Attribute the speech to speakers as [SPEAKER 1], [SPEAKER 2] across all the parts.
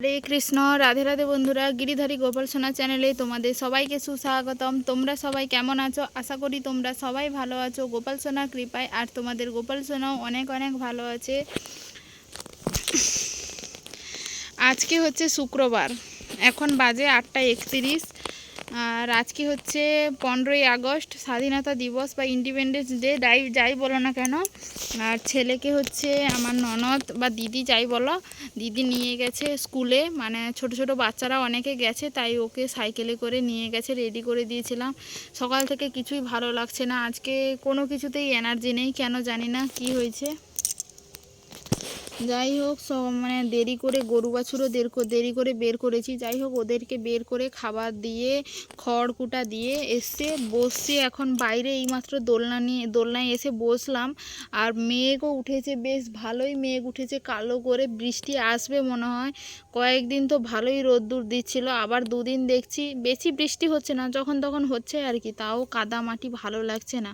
[SPEAKER 1] হরে কৃষ্ণ, রাধে রাধে বন্ধুরা, গিরিধারী গোপাল সোনা চ্যানেলে তোমাদের সবাইকে সুস্বাগতম। তোমরা সবাই কেমন আছো? আশা করি তোমরা সবাই ভালো আছো। গোপাল সোনার কৃপায় আর তোমাদের গোপাল সোনাও অনেক অনেক ভালো আছে। আজকে হচ্ছে শুক্রবার, এখন বাজে আটটা একত্রিশ। আর আজকে হচ্ছে পনেরোই আগস্ট, স্বাধীনতা দিবস বা ইন্ডিপেন্ডেন্স ডে যাই যাই বলো না কেন। আর ছেলেকে হচ্ছে আমার ননদ বা দিদি যাই বলো, দিদি নিয়ে গেছে স্কুলে। মানে ছোট ছোট বাচ্চারা অনেকে গেছে, তাই ওকে সাইকেলে করে নিয়ে গেছে রেডি করে দিয়েছিলাম। সকাল থেকে কিছুই ভালো লাগছে না। আজকে কোনো কিছুতেই এনার্জি নেই, কেন জানি না কি হয়েছে। যাই হোক সব মানে দেরি করে গরু বাছুরও দেরি করে বের করেছি। যাই হোক, ওদেরকে বের করে খাবার দিয়ে, খড় কুটা দিয়ে এসে বসছি এখন বাইরে। এইমাত্র দোলনা নিয়ে, দোলনায় এসে বসলাম। আর মেঘও উঠেছে বেশ ভালোই, মেঘ উঠেছে কালো করে। বৃষ্টি আসবে মনে হয়। কয়েকদিন তো ভালোই রোদ্দুর দিচ্ছিল, আবার দুদিন দেখছি বেশি বৃষ্টি হচ্ছে না, যখন তখন হচ্ছে আর কি। তাও কাদা মাটি ভালো লাগছে না।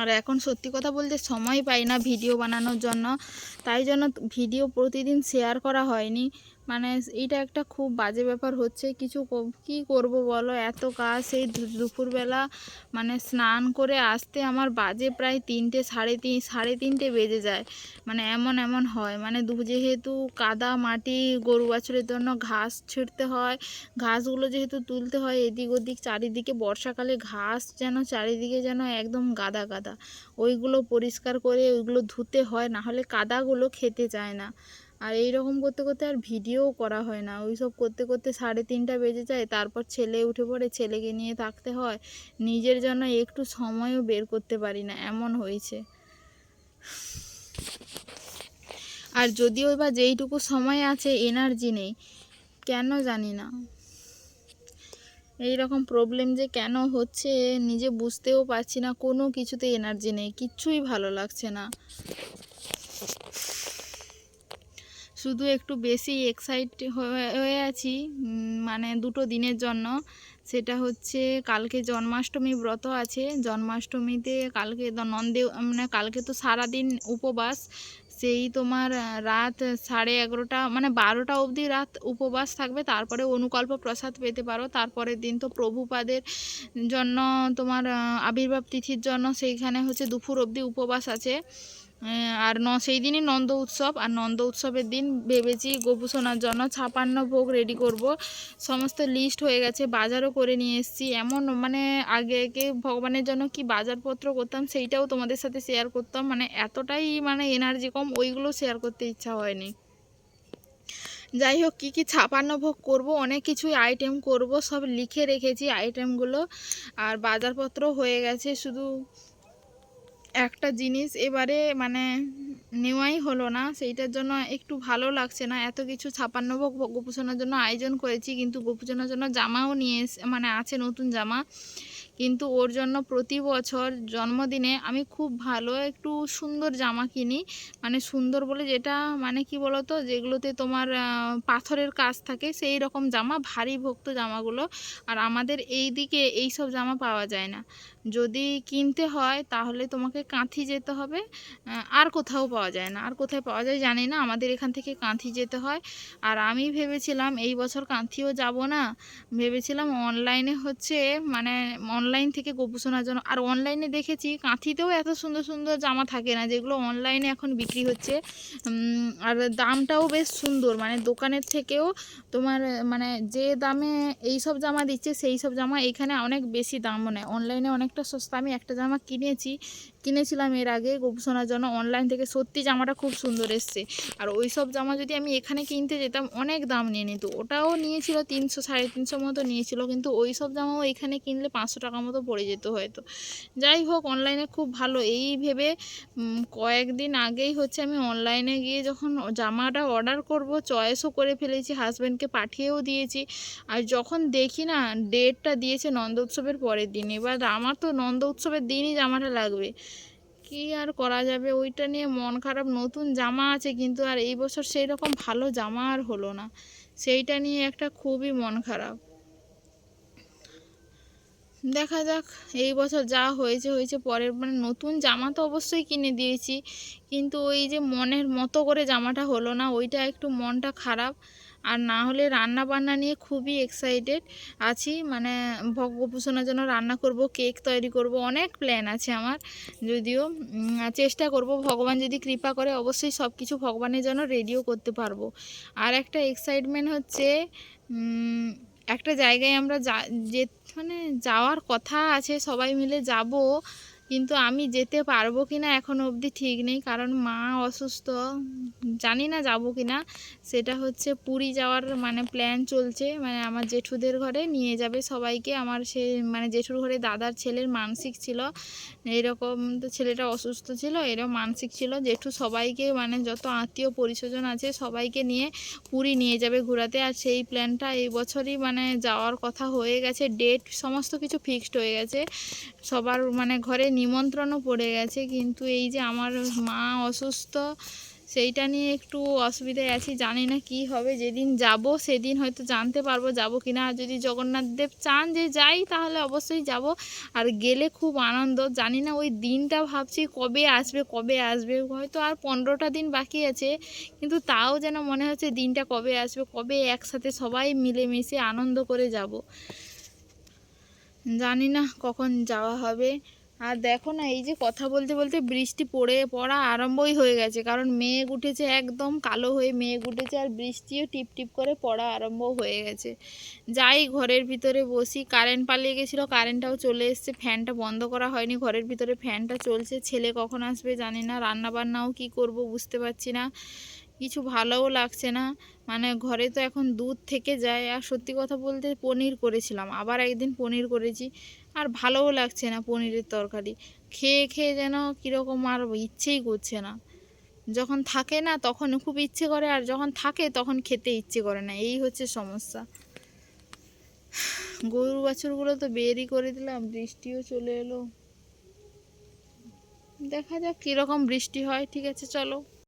[SPEAKER 1] আর এখন সত্যি কথা বলতে সময় পাই না ভিডিও বানানোর জন্য। তাই জন্য ভিডিও প্রতিদিন শেয়ার করা হয়নি। মানে এটা একটা খুব বাজে ব্যাপার হচ্ছে। কিছু ক- করব বলো? এত কাজ, সেই দুপুরবেলা মানে স্নান করে আসতে আমার বাজে প্রায় তিনটে, সাড়ে তিন, সাড়ে তিনটে বেজে যায়। মানে এমন এমন হয়। মানে যেহেতু কাদা, মাটি, গরু বাছুরের জন্য ঘাস ছিঁড়তে হয়। ঘাসগুলো যেহেতু তুলতে হয়, এদিক ওদিক, চারিদিকে বর্ষাকালে ঘাস যেন চারিদিকে যেন একদম গাদা গাদা। ওইগুলো পরিষ্কার করে ওইগুলো ধুতে হয় না হলে কাদাগুলো খেতে চায় না। আর এই রকম করতে করতে আর ভিডিও করা হয় না। ওই সব করতে করতে সাড়ে তিনটা বেজে যায়, তারপর ছেলে উঠে পড়ে, ছেলেকে নিয়ে থাকতে হয়। নিজের জন্য একটু সময়ও বের করতে পারি না, এমন হয়েছে। আর যদিও বা যেইটুকু সময় আছে এনার্জি নেই, কেন জানি না। এই রকম প্রবলেম যে কেন হচ্ছে, নিজে বুঝতেও পারছি না, কোনো কিছুতে এনার্জি নেই, কিচ্ছুই ভালো লাগছে না। শুধু একটু বেশি এক্সাইট হয়ে আছি মানে দুটো দিনের জন্য। সেটা হচ্ছে কালকে জন্মাষ্টমী ব্রত আছে। জন্মাষ্টমীতে কালকে নন্দে মানে কালকে তো সারাদিন উপবাস। সেই তোমার রাত সাড়ে এগারোটা মানে বারোটা অবধি রাত উপবাস থাকবে। তারপরে অনুকল্প প্রসাদ পেতে পারো। তারপরের দিন তো প্রভুপাদের জন্য তোমার আবির্ভাব তিথির জন্য সেইখানে হচ্ছে দুপুর অবধি উপবাস আছে। আর ন সেই দিনই নন্দ উৎসব, আর নন্দ উৎসবের দিন ভেবেছি গোপুসোনার জন্য ছাপান্ন ভোগ রেডি করব। সমস্ত লিস্ট হয়ে গেছে, বাজারও করে নিয়ে এসেছি। এমন মানে আগে আগে ভগবানের জন্য কি বাজারপত্র করতাম সেইটাও তোমাদের সাথে শেয়ার করতাম। মানে এতটাই মানে এনার্জি কম, ওইগুলো শেয়ার করতে ইচ্ছা হয়নি। যাই হোক, কী কী ছাপান্ন ভোগ করব, অনেক কিছুই আইটেম করব, সব লিখে রেখেছি আইটেমগুলো আর বাজারপত্র হয়ে গেছে, শুধু একটা জিনিস এবারে মানে নেওয়াই হলো না। সেইটার জন্য একটু ভালো লাগছে না। এত কিছু ছাপান্ন ভোগ গোপুজনের জন্য আয়োজন করেছি, কিন্তু গোপুজনের জন্য জামাও নিয়ে মানে আছে নতুন জামা। কিন্তু ওর জন্য প্রতি বছর জন্মদিনে আমি খুব ভালো একটু সুন্দর জামা কিনি। মানে সুন্দর বলে যেটা মানে কি বলতো, যেগুলোতে তোমার পাথরের কাজ থাকে, সেই রকম জামা, ভারী ভক্ত জামাগুলো। আর আমাদের এই দিকে এই সব জামা পাওয়া যায় না। যদি কিনতে হয়, তাহলে তোমাকে কাঁথি যেতে হবে। আর কোথাও পাওয়া যায় না। আর কোথায় পাওয়া যায় জানি না। আমাদের এখান থেকে কাঁথি যেতে হয়। আর আমি ভেবেছিলাম, এই বছর কাঁথিও যাব না। ভেবেছিলাম অনলাইনে হচ্ছে মানে অনলাইন থেকে গোপুসোনার জন্য। আর অনলাইনে দেখেছি, কাঁথিতেও এত সুন্দর সুন্দর জামা থাকে না, যেগুলো অনলাইনে এখন বিক্রি হচ্ছে। আর দামটাও বেশ সুন্দর মানে দোকানের থেকেও তোমার মানে যে দামে এই সব জামা দিচ্ছে সেই সব জামা এখানে অনেক বেশি দামও নেয়। অনলাইনে অনেকটা সস্তা। আমি একটা জামা কিনেছি কিনেছিলাম এর আগে গোপসোনার জন্য অনলাইন থেকে। সত্যি জামাটা খুব সুন্দর এসছে। আর ওই সব জামা যদি আমি এখানে কিনতে যেতাম, অনেক দাম নিয়ে নিত। ওটাও নিয়েছিল তিনশো, সাড়ে তিনশো মতো নিয়েছিল, কিন্তু ওই সব জামাও এখানে কিনলে পাঁচশো টাকা মতো পড়ে যেত হয়তো। যাই হোক অনলাইনে খুব ভালো। এই ভেবে কয়েকদিন আগেই হচ্ছে আমি অনলাইনে গিয়ে যখন জামাটা অর্ডার করব চয়েসও করে ফেলেছি হাজব্যান্ডকে পাঠিয়েও দিয়েছি। আর যখন দেখি না ডেটটা দিয়েছে নন্দ উৎসবের পরের দিন। এবার আমার তো নন্দ উৎসবের দিনই জামাটা লাগবে। কি আর করা যাবে? ওইটা নিয়ে মন খারাপ। নতুন জামা আছে কিন্তু আর এই বছর সেই রকম ভালো জামা আর হলো না। সেইটা নিয়ে একটা খুবই মন খারাপ। দেখা যাক, এই বছর যা হয়েছে হয়েছে। পরের মানে নতুন জামা তো অবশ্যই কিনে দিয়েছি। কিন্তু ওই যে মনের মতো করে জামাটা হলো না, ওইটা একটু মনটা খারাপ। আর না হলে রান্না বান্না নিয়ে খুবই এক্সাইটেড আছি। মানে ভগবভূষণের জন্য রান্না করব কেক তৈরি করব, অনেক প্ল্যান আছে আমার। যদিও চেষ্টা করব, ভগবান যদি কৃপা করে অবশ্যই সব কিছু ভগবানের জন্য রেডিও করতে পারব। আর একটা এক্সাইটমেন্ট হচ্ছে একটা জায়গায় আমরা যা, যে মানে যাওয়ার কথা আছে, সবাই মিলে যাব, কিন্তু আমি যেতে পারব কি না এখনও অবধি ঠিক নেই। কারণ মা অসুস্থ জানি না যাব কি না সেটা হচ্ছে পুরী যাওয়ার মানে প্ল্যান চলছে। মানে আমার জেঠুদের ঘরে নিয়ে যাবে সবাইকে। আমার সে মানে জেঠুর ঘরে দাদার ছেলের মানসিক ছিল। এরকম তো ছেলেটা অসুস্থ ছিল এরকম মানসিক ছিল। জেঠু সবাইকে মানে যত আত্মীয় পরিস্বজন আছে সবাইকে নিয়ে পুরী নিয়ে যাবে ঘোরাতে। আর সেই প্ল্যানটা এই বছরই মানে যাওয়ার কথা হয়ে গেছে। ডেট সমস্ত কিছু ফিক্সড হয়ে গেছে। সবার মানে ঘরে নিমন্ত্রণও পড়ে গেছে। কিন্তু এই যে আমার মা অসুস্থ সেইটা নিয়ে একটু অসুবিধায় আছি, জানি না কি হবে, যেদিন যাব সেদিন হয়তো জানতে পারব যাব কি না যদি জগন্নাথ দেব চান যে যাই, তাহলে অবশ্যই যাব। আর গেলে খুব আনন্দ, জানি না ওই দিনটা ভাবছি কবে আসবে কবে আসবে, হয়তো আর পনেরোটা দিন বাকি আছে, কিন্তু তাও যেন মনে হচ্ছে দিনটা কবে আসবে, কবে একসাথে সবাই মিলেমিশে আনন্দ করে যাব। জানি না কখন যাওয়া হবে। আর দেখো না, এই যে কথা বলতে বলতে বৃষ্টি পড়ে পড়া আরম্ভই হয়ে গেছে, কারণ মেঘ উঠেছে একদম কালো হয়ে মেঘ উঠেছে আর বৃষ্টিও টিপ টিপ করে পড়া আরম্ভ হয়ে গেছে। যাই ঘরের ভিতরে বসি কারেন্ট পালিয়ে গেছিল কারেন্টটাও চলে এসছে ফ্যানটা বন্ধ করা হয়নি, ঘরের ভিতরে ফ্যানটা চলছে, ছেলে কখন আসবে জানি না রান্না বান্নাও কি করব বুঝতে পারছি না। কিছু ভালোও লাগছে না। মানে ঘরে তো এখন দুধ থেকে যায়। আর সত্যি কথা বলতে পনির করেছিলাম। আবার একদিন পনির করেছি। আর ভালোও লাগছে না পনিরের তরকারি। খেয়ে খেয়ে যেন কীরকম আর ইচ্ছেই করছে না। যখন থাকে না তখন খুব ইচ্ছে করে। আর যখন থাকে তখন খেতে ইচ্ছে করে না। এই হচ্ছে সমস্যা। গরু বাছুরগুলো তো বেরই করে দিলাম। বৃষ্টিও চলে এলো। দেখা যাক কীরকম বৃষ্টি হয়। ঠিক আছে, চলো।